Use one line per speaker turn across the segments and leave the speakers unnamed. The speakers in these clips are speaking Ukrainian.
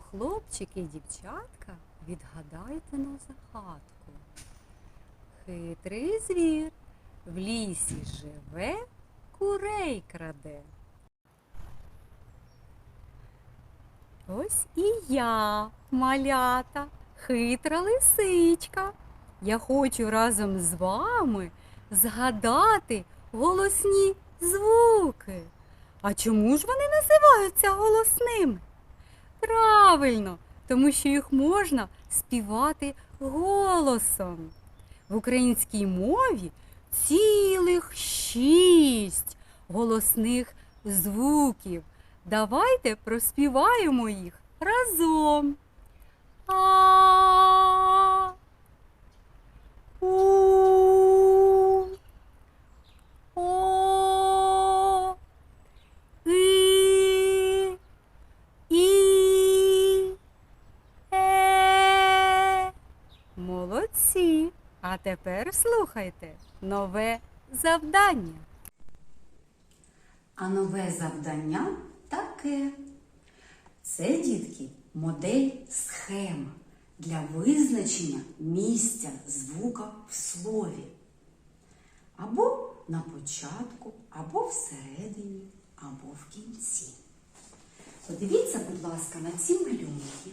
Хлопчики і дівчатка, відгадайте на загадку. Хитрий звір в лісі живе, курей краде. Ось і я, малята, хитра лисичка. Я хочу разом з вами згадати голосні звуки. А чому ж вони називаються голосними? Правильно, тому що їх можна співати голосом. В українській мові цілих шість голосних звуків. Давайте проспіваємо їх разом. А. У. О. И. І. Е. Молодці. А тепер слухайте нове завдання.
А нове завдання таке. Це, дітки, модель схема для визначення місця звука в слові. Або на початку, або всередині, або в кінці. Подивіться, будь ласка, на ці малюнки.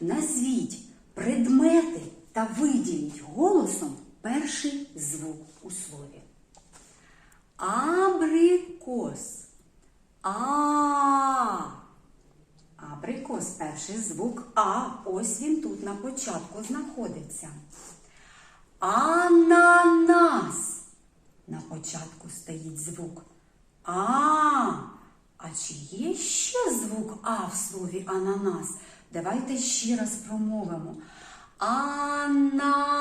Назвіть предмети та виділіть голосом перший звук у слові. Абрикос. А. Абрикос перший звук А. Ось він тут на початку знаходиться. Ананас. На початку стоїть звук А. А чи є ще звук А в слові ананас? Давайте ще раз промовимо. Ананас.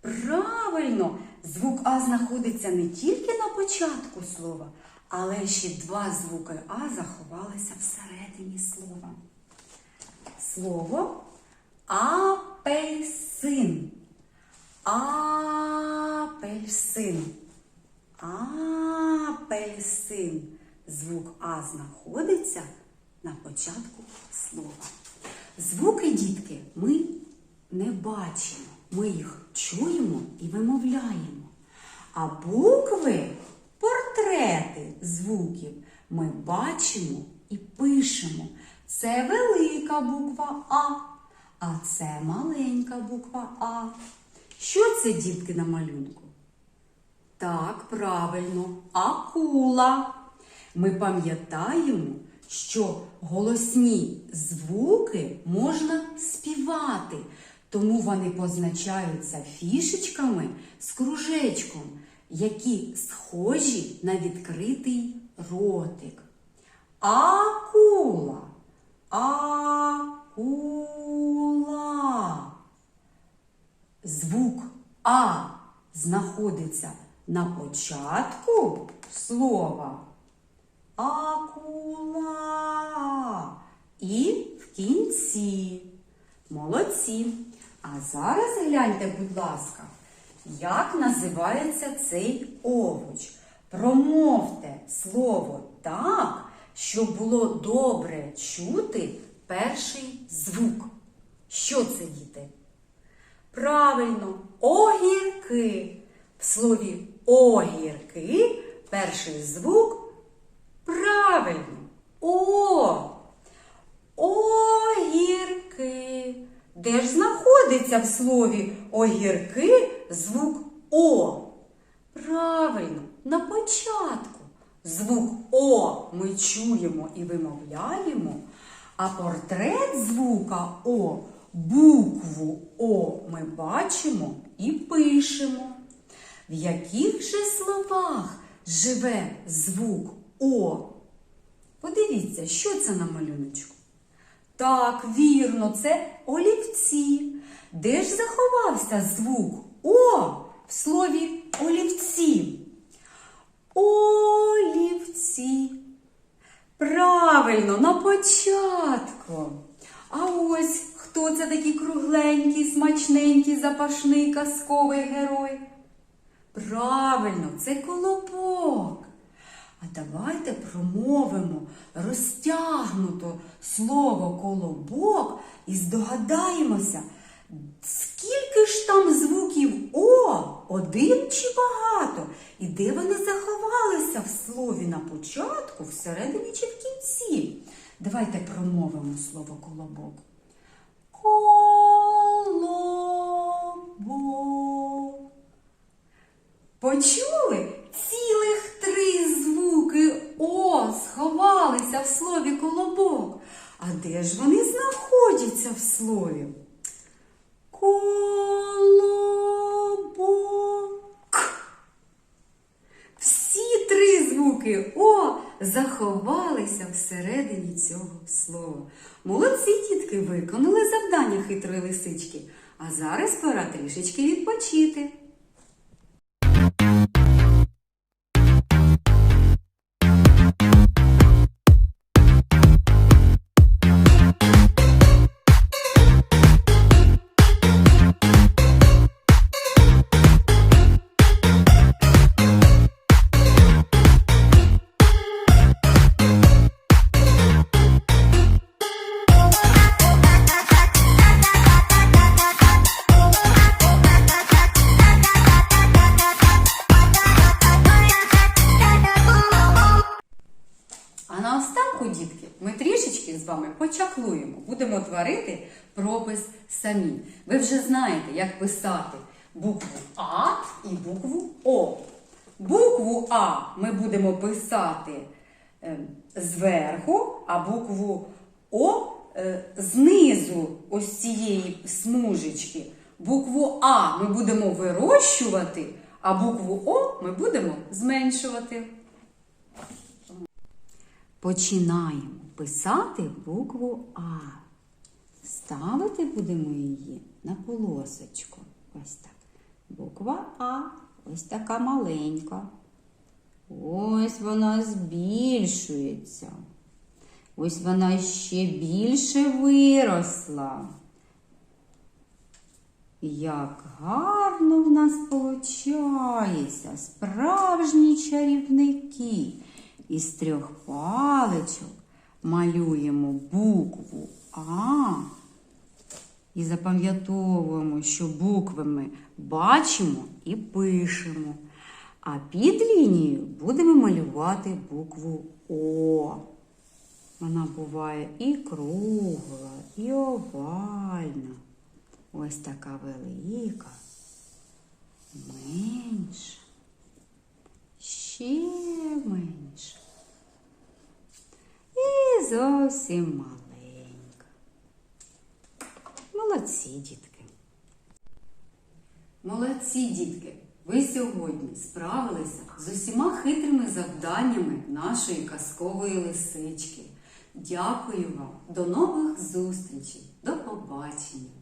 Правильно, звук А знаходиться не тільки на початку слова, але ще два звуки А заховалися всередині слова. Слово апельсин. Апельсин. Апельсин. Звук А знаходиться на початку слова. Звуки, дітки, ми не бачимо. Ми їх чуємо і вимовляємо. А букви, портрети звуків ми бачимо і пишемо. Це велика буква А, а це маленька буква А. Що це, дітки, на малюнку? Так, правильно, акула. Ми пам'ятаємо, що голосні звуки можна співати, тому вони позначаються фішечками з кружечком, які схожі на відкритий ротик. Акула. Акула. Звук А знаходиться на початку слова. Акула. І в кінці. Молодці. А зараз гляньте, будь ласка, як називається цей овоч. Промовте слово так, щоб було добре чути перший звук. Що це, діти? Правильно, огірки. В слові огірки перший звук правильно. О. Огірки. Де ж знаходиться в слові огірки звук О? Правильно, на початку. Звук О ми чуємо і вимовляємо, а портрет звука О, букву О ми бачимо і пишемо. В яких же словах живе звук О? Подивіться, що це на малюночку. Так, вірно, це олівці. Де ж заховався звук О в слові олівці? Олівці. Правильно, на початку. А ось хто це такий кругленький, смачненький, запашний казковий герой? Правильно, це колобок. Давайте промовимо розтягнуто слово колобок і здогадаємося, скільки ж там звуків О, один чи багато, і де вони заховалися в слові на початку, всередині чи в кінці. Давайте промовимо слово колобок. Колобок. Почули? Цілих три звуки О сховалися в слові колобок. А де ж вони знаходяться в слові? Колобок. Всі три звуки О заховалися всередині цього слова. Молодці дітки виконали завдання хитрої лисички. А зараз пора трішечки відпочити. Дітки, ми трішечки з вами почаклуємо. Будемо творити пропис самі. Ви вже знаєте, як писати букву А і букву О. Букву А ми будемо писати е, зверху, а букву О е, знизу ось цієї смужечки. Букву А ми будемо вирощувати, а букву О ми будемо зменшувати. Починаємо писати букву А. Ставити будемо її на полосочку. Ось так. Буква А. Ось така маленька. Ось вона збільшується. Ось вона ще більше виросла. Як гарно в нас получається, справжні чарівники. Із трьох паличок малюємо букву А і запам'ятовуємо, що букви ми бачимо і пишемо. А під лінією будемо малювати букву О. Вона буває і кругла, і овальна. Ось така велика, менша, ще менша. І зовсім маленька. Молодці, дітки. Молодці, дітки! Ви сьогодні справилися з усіма хитрими завданнями нашої казкової лисички. Дякую вам. До нових зустрічей. До побачення.